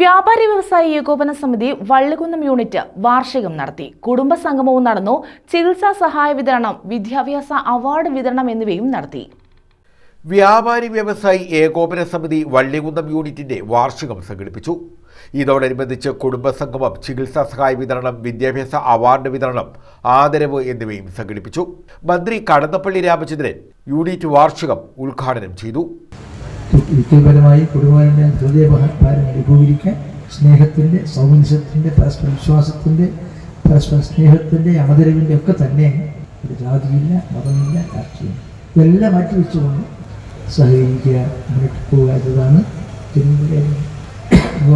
വ്യാപാരി വ്യവസായി ഏകോപന സമിതി വള്ളികുന്നം യൂണിറ്റ് വാർഷികം നടത്തി. കുടുംബ സംഗമവും നടന്നു. ചികിത്സാ സഹായ വിതരണം വിദ്യാഭ്യാസ അവാർഡ് വിതരണം എന്നിവയും നടത്തി. വ്യാപാരി വ്യവസായി ഏകോപന സമിതി വള്ളികുന്നം യൂണിറ്റിന്റെ വാർഷികം സംഘടിപ്പിച്ചു. ഇതോടനുബന്ധിച്ച് കുടുംബസംഗമം ചികിത്സാ സഹായ വിതരണം വിദ്യാഭ്യാസ അവാർഡ് വിതരണം ആദരവ് എന്നിവയും സംഘടിപ്പിച്ചു. മന്ത്രി കടന്നപ്പള്ളി രാമചന്ദ്രൻ യൂണിറ്റ് വാർഷികം ഉദ്ഘാടനം ചെയ്തു. വ്യക്തിപരമായി കുടുംബപരമായ ഹൃദയഭാരം അനുഭവിക്കാൻ സ്നേഹത്തിന്റെ സൗമനസ്യത്തിന്റെ പരസ്പര വിശ്വാസത്തിന്റെ പരസ്പര സ്നേഹത്തിന്റെ അമതരവിന്റെ ഒക്കെ തന്നെ ഒരു ജാതിയില്ല മതമില്ല രാഷ്ട്രീയം ഇതെല്ലാം മാറ്റി വെച്ചുകൊണ്ട് സഹകരിക്കുക മുന്നോട്ട് പോവുക എന്നതാണ്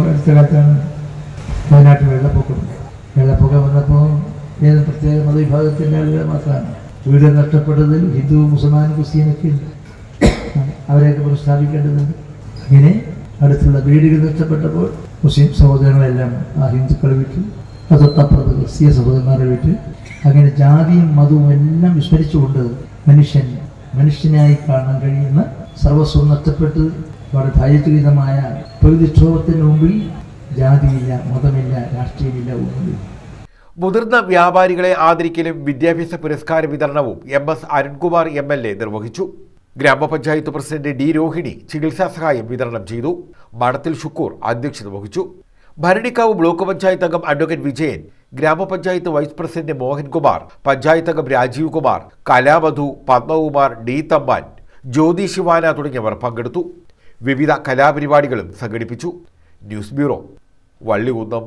അടുത്ത കാലത്താണ് വയനാട്ടിൽ വെള്ളപ്പൊക്കം. വെള്ളപ്പൊക്കം വന്നപ്പോൾ ഏത് പ്രത്യേക മതവിഭാഗത്തിന്റെ ആളുകൾ മാത്രമാണ്. വീട് നഷ്ടപ്പെട്ടതിൽ ഹിന്ദു മുസൽമാൻ ക്രിസ്ത്യനൊക്കെ അവരെയൊക്കെ പ്രസ്താവിക്കേണ്ടതുണ്ട്. അങ്ങനെ അടുത്തുള്ള വീടുകൾ നഷ്ടപ്പെട്ടപ്പോൾ മുസ്ലിം സഹോദരങ്ങളെല്ലാം ആ ഹിന്ദുക്കളെ അത് തൊട്ടപ്പുറത്ത് ക്രിസ്തീയ സഹോദരന്മാരെ വിട്ട്. അങ്ങനെ ജാതിയും മതവും എല്ലാം വിസ്മരിച്ചുകൊണ്ട് മനുഷ്യൻ മനുഷ്യനായി കാണാൻ കഴിയുന്ന സർവസ്വം നഷ്ടപ്പെട്ട് വളരെ ഭയചകിതമായ പ്രതിക്ഷോഭത്തിന് മുമ്പിൽ ജാതിയില്ല മതമില്ല രാഷ്ട്രീയമില്ല ഒന്നുമില്ല മുതിർന്ന വ്യാപാരികളെ ആദരിക്കലും വിദ്യാഭ്യാസ പുരസ്കാര വിതരണവും M S Arunkumar M L A നിർവഹിച്ചു. ഗ്രാമപഞ്ചായത്ത് പ്രസിഡന്റ് ഡി രോഹിണി ചികിത്സാ സഹായം വിതരണം ചെയ്തു. മഠത്തിൽ ഷുക്കൂർ അധ്യക്ഷത വഹിച്ചു. ഭരണിക്കാവ് ബ്ലോക്ക് പഞ്ചായത്ത് അംഗം അഡ്വക്കേറ്റ് വിജയൻ ഗ്രാമപഞ്ചായത്ത് വൈസ് പ്രസിഡന്റ് മോഹൻകുമാർ പഞ്ചായത്ത് അംഗം രാജീവ് കുമാർ കലാമധു പത്മകുമാർ ഡി തമ്പാൻ ജ്യോതി ശിവാന തുടങ്ങിയവർ പങ്കെടുത്തു. വിവിധ കലാപരിപാടികളും സംഘടിപ്പിച്ചു. News bureau Vallikunnam.